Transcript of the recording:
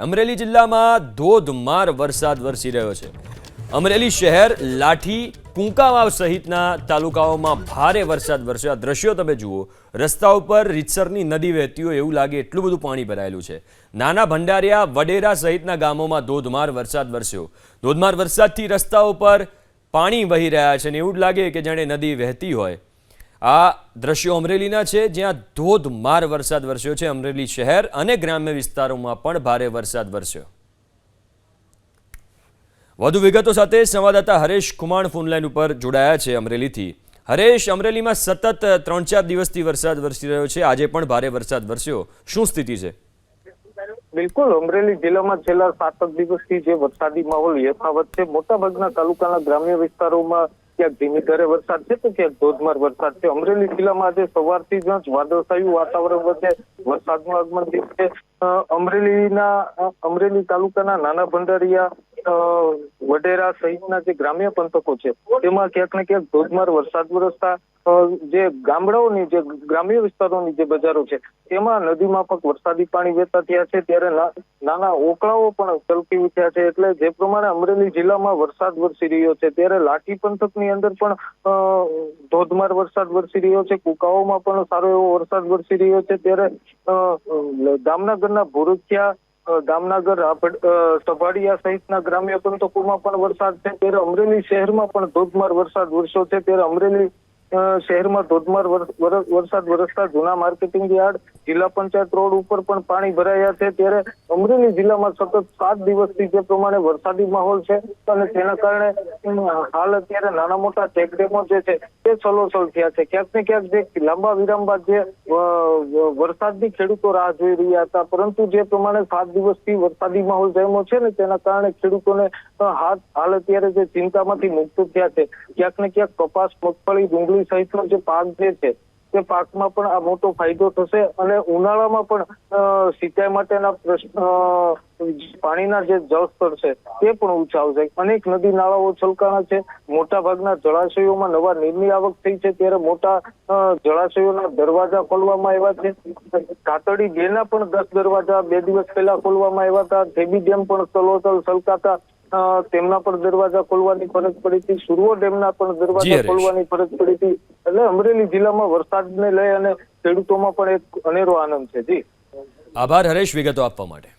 અમરેલી જિલ્લામાં ધોધમાર વરસાદ વરસી રહ્યો છે. અમરેલી શહેર લાઠી કુંકાવાવ સહિતના તાલુકાઓમાં ભારે વરસાદ વરસ્યો. આ દ્રશ્યો તમે જુઓ. રસ્તા ઉપર રીતસરની નદી વહેતી હોય એવું લાગે એટલું બધું પાણી ભરાયેલું છે. નાના ભંડારિયા વડેરા સહિતના ગામોમાં ધોધમાર વરસાદ વરસ્યો. ધોધમાર વરસાદથી રસ્તાઓ પર પાણી વહી રહ્યા છે ને એવું જ લાગે કે જાણે નદી વહેતી હોય. આ દ્રશ્યો અમરેલીના છે, જ્યાં ધોધમાર વરસાદ વરસ્યો છે અમરેલી શહેર અને ગ્રામ્ય વિસ્તારોમાં પણ ભારે વરસાદ વરસ્યો. વધુ વિગતો સાથે સંવાદદાતા હરેશ કુમાણ ફોનલાઈન ઉપર જોડાયા છે અમરેલીથી. હરેશ, અમરેલીમાં સતત ત્રણ ચાર દિવસથી વરસાદ વરસી રહ્યો છે. આજે પણ ભારે વરસાદ વરસ્યો. શું સ્થિતિ છે? બિલકુલ, અમરેલી જિલ્લામાં છેલ્લા સાત દિવસથી જે વરસાદી માહોલ યથાવત છે, મોટાભાગના તાલુકાના ગ્રામ્ય વિસ્તારોમાં ક્યાંક ધીમી ધારે વરસાદ છે તો ક્યાંક ધોધમાર વરસાદ છે. અમરેલી જિલ્લામાં આજે સવારથી જ વાદળછાયું વાતાવરણ વચ્ચે વરસાદનું આગમન થયું છે. અમરેલીના અમરેલી તાલુકાના નાના ભંડારિયા વડેરા સહિતના જે ગ્રામ્ય પંથકો છે, તેમાં ક્યાંક ને ક્યાંક ધોધમાર વરસાદ વરસતા જે ગામડાઓની, જે ગ્રામ્ય વિસ્તારોની જે બજારો છે, તેમાં નદી માફક વરસાદી પાણી વહેતા થયા છે, ત્યારે નાના ઓકળાઓ પણ ચલકી ઉઠ્યા છે, એટલે જે પ્રમાણે અમરેલી જિલ્લામાં વરસાદ વરસી રહ્યો છે, ત્યારે લાઠી પંથકની અંદર પણ ધોધમાર વરસાદ વરસી રહ્યો છે, કુકાઓમાં પણ સારો એવો વરસાદ વરસી રહ્યો છે, ત્યારે જામનગરના ભુરખિયા જામનગર સભાડિયા સહિતના ગ્રામ્ય પંથકોમાં પણ વરસાદ છે. ત્યારે અમરેલી શહેરમાં પણ ધોધમાર વરસાદ વરસ્યો છે. ત્યારે અમરેલી શહેરમાં ધોધમાર વર- વર- વરસાદ વરસતા જૂના માર્કેટિંગ યાર્ડ, જિલ્લા પંચાયત રોડ ઉપર પણ પાણી ભરાયા છે. ત્યારે અમરેલી જિલ્લામાં સતત સાત દિવસથી જે પ્રમાણે વરસાદી માહોલ છે અને તેના કારણે હાલ અત્યારે નાના મોટા ચેકડેમો જે છે, તે સલોસલ થયા છે. ક્યાંક ને ક્યાંક જે લાંબા વિરામ બાદ જે વરસાદની ખેડૂતો રાહ જોઈ રહ્યા હતા. પરંતુ જે પ્રમાણે સાત દિવસથી વરસાદી માહોલ જામ્યો છે ને તેના કારણે ખેડૂતોને હાલ અત્યારે જે ચિંતામાંથી મુક્ત થયા છે, ક્યાંક ને ક્યાંક કપાસ, મગફળી, ડુંગળી સહિતનો જે પાક જે છે, તે પાકમાં પણ આ મોટો ફાયદો થશે અને ઉનાળામાં પણ સિંચાઈ માટેના પ્રશ્ન પાણીના જે જળસ્તર છે, તે પણ ઊંચા આવશે. અનેક નદી, નાળાઓ છલકાણા છે. મોટા ભાગના જળાશયોમાં નવા નીરની આવક થઈ છે. ત્યારે મોટા જળાશયોના દરવાજા ખોલવામાં આવ્યા છે. કાતડી બેના પણ દસ દરવાજા બે દિવસ પહેલા ખોલવામાં આવ્યા હતા. ધેબી ડેમ પણ તલોતલ છલકાતા તેમના પણ દરવાજા ખોલવાની ફરજ પડી હતી સુરવો ડેમના પણ દરવાજા ખોલવાની ફરજ પડી હતી એટલે અમરેલી જિલ્લામાં વરસાદને લઈ અને ખેડૂતોમાં પણ એક અનેરો આનંદ છે જી. આભાર હરેશ વિગતો આપવા માટે.